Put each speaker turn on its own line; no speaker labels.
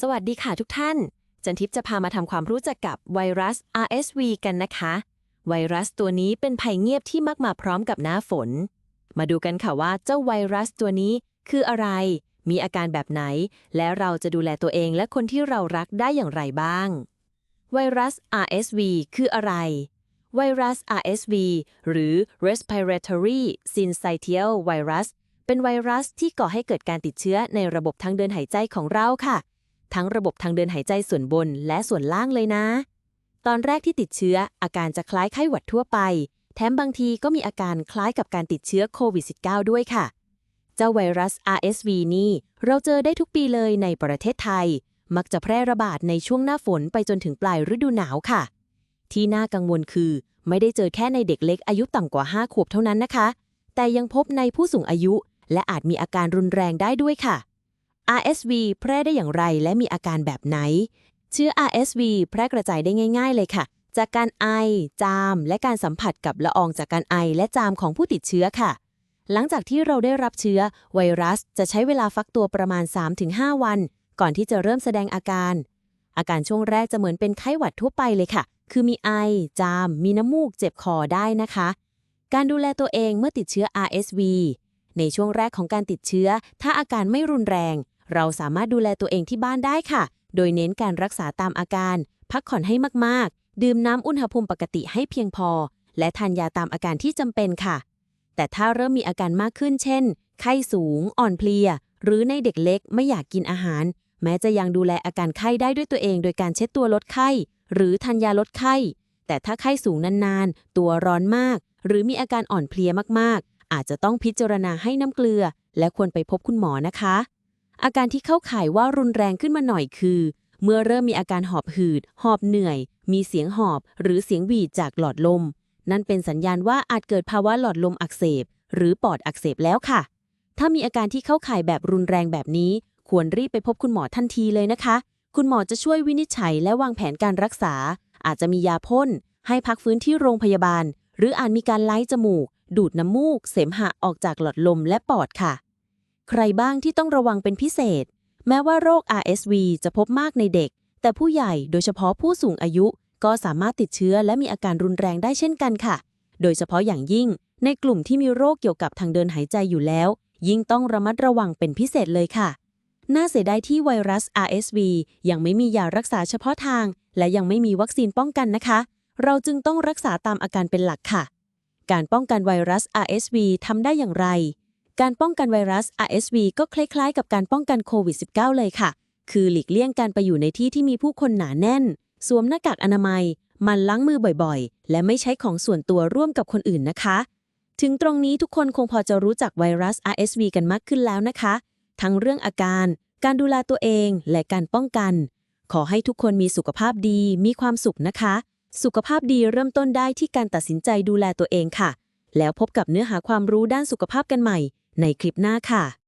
สวัสดีค่ะทุกท่าน จันทิพย์จะพามาทำความรู้จักกับไวรัส RSV กันนะคะ ไวรัสตัวนี้เป็นภัยเงียบที่มักมาพร้อมกับหน้าฝน มาดูกันค่ะว่าเจ้าไวรัสตัวนี้คืออะไร มีอาการแบบไหน และเราจะดูแลตัวเองและคนที่เรารักได้อย่างไรบ้าง ไวรัส RSV คืออะไรไวรัส RSV หรือ Respiratory Syncytial Virus เป็นไวรัสที่ก่อให้เกิดการติดเชื้อในระบบทางเดินหายใจของเราค่ะ ทั้งระบบทางเดินหายใจส่วนบนและส่วนล่างเลยนะ ตอนแรกที่ติดเชื้อ อาการจะคล้ายไข้หวัดทั่วไป แถมบางทีก็มีอาการคล้ายกับการติดเชื้อโควิด -19 ด้วยค่ะ เจ้าไวรัส RSV นี่เราเจอได้ทุกปีเลยในประเทศไทย มักจะแพร่ระบาดในช่วงหน้าฝนไปจนถึงปลายฤดูหนาวค่ะ ที่น่ากังวลคือ ไม่ได้เจอแค่ในเด็กเล็กอายุต่ำกว่า 5 ขวบเท่านั้นนะคะ แต่ยังพบในผู้สูงอายุ และอาจมีอาการรุนแรงได้ด้วยค่ะ RSV แพร่ได้อย่างไรและมีอาการแบบไหน เชื้อ RSV แพร่กระจายได้ง่าย ๆ เลยค่ะ จากการไอ จาม และการสัมผัสกับละอองจากการไอและจามของผู้ติดเชื้อค่ะ หลังจากที่เราได้รับเชื้อ ไวรัสจะใช้เวลาฟักตัวประมาณ 3-5 วัน ก่อนที่จะเริ่มแสดงอาการ อาการช่วงแรกจะเหมือนเป็นไข้หวัดทั่วไปเลยค่ะ คือมีไอ จาม มีน้ำมูก เจ็บคอได้นะคะ การดูแลตัวเองเมื่อติดเชื้อ RSV ในช่วงแรกของการติดเชื้อ ถ้าอาการไม่รุนแรง เราสามารถดูแลตัวเองที่บ้านได้ค่ะ โดยเน้นการรักษาตามอาการ พักผ่อนให้มากๆ ดื่มน้ำอุณหภูมิปกติให้เพียงพอ และทานยาตามอาการที่จำเป็นค่ะ แต่ถ้าเริ่มมีอาการมากขึ้น เช่น ไข้สูง อ่อนเพลีย หรือในเด็กเล็กไม่อยากกินอาหาร แม้จะยังดูแลอาการไข้ได้ด้วยตัวเองโดยการเช็ดตัวลดไข้ หรือทานยาลดไข้ แต่ถ้าไข้สูงนานๆ ตัวร้อนมาก หรือมีอาการอ่อนเพลียมากๆ อาจจะต้องพิจารณาให้น้ำเกลือ และควรไปพบคุณหมอนะคะ อาการที่เข้าข่ายว่ารุนแรงขึ้นมาหน่อยคือ เมื่อเริ่มมีอาการหอบหืด หอบเหนื่อย มีเสียงหอบ หรือเสียงหวีดจากหลอดลม นั่นเป็นสัญญาณว่าอาจเกิดภาวะหลอดลมอักเสบ หรือปอดอักเสบแล้วค่ะ ถ้ามีอาการที่เข้าข่ายแบบรุนแรงแบบนี้ ควรรีบไปพบคุณหมอทันทีเลยนะคะ คุณหมอจะช่วยวินิจฉัยและวางแผนการรักษา อาจจะมียาพ่น ให้พักฟื้นที่โรงพยาบาล หรืออาจมีการไล่จมูก ดูดน้ำมูก เสมหะออกจากหลอดลมและปอดค่ะ ใครบ้างที่ต้องระวังเป็นพิเศษ แม้ว่าโรค RSV จะพบมากในเด็ก แต่ผู้ใหญ่โดยเฉพาะผู้สูงอายุ ก็สามารถติดเชื้อและมีอาการรุนแรงได้เช่นกันค่ะ โดยเฉพาะอย่างยิ่ง ในกลุ่มที่มีโรคเกี่ยวกับทางเดินหายใจอยู่แล้ว ยิ่งต้องระมัดระวังเป็นพิเศษเลยค่ะ น่าเสียดายที่ไวรัส RSV ยังไม่มียารักษาเฉพาะทาง และยังไม่มีวัคซีนป้องกันนะคะ เราจึงต้องรักษาตามอาการเป็นหลักค่ะ การป้องกันไวรัส RSV ทำได้อย่างไร การป้องกันไวรัส RSV ก็คล้ายๆ กับการป้องกันโควิด -19 เลยค่ะ คือหลีกเลี่ยงการไปอยู่ในที่ที่มีผู้คนหนาแน่น สวมหน้ากากอนามัย มันล้างมือบ่อยๆ และไม่ใช้ของส่วนตัวร่วมกับคนอื่นนะคะ ถึงตรงนี้ทุกคนคงพอจะรู้จักไวรัส RSV กันมากขึ้นแล้วนะคะ ทั้งเรื่องอาการ การดูแลตัวเอง และการป้องกัน ขอให้ทุกคนมีสุขภาพดี มีความสุขนะคะ สุขภาพดีเริ่มต้นได้ที่การตัดสินใจดูแลตัวเองค่ะ แล้วพบกับเนื้อหาความรู้ด้านสุขภาพกันใหม่ ในคลิปหน้าค่ะ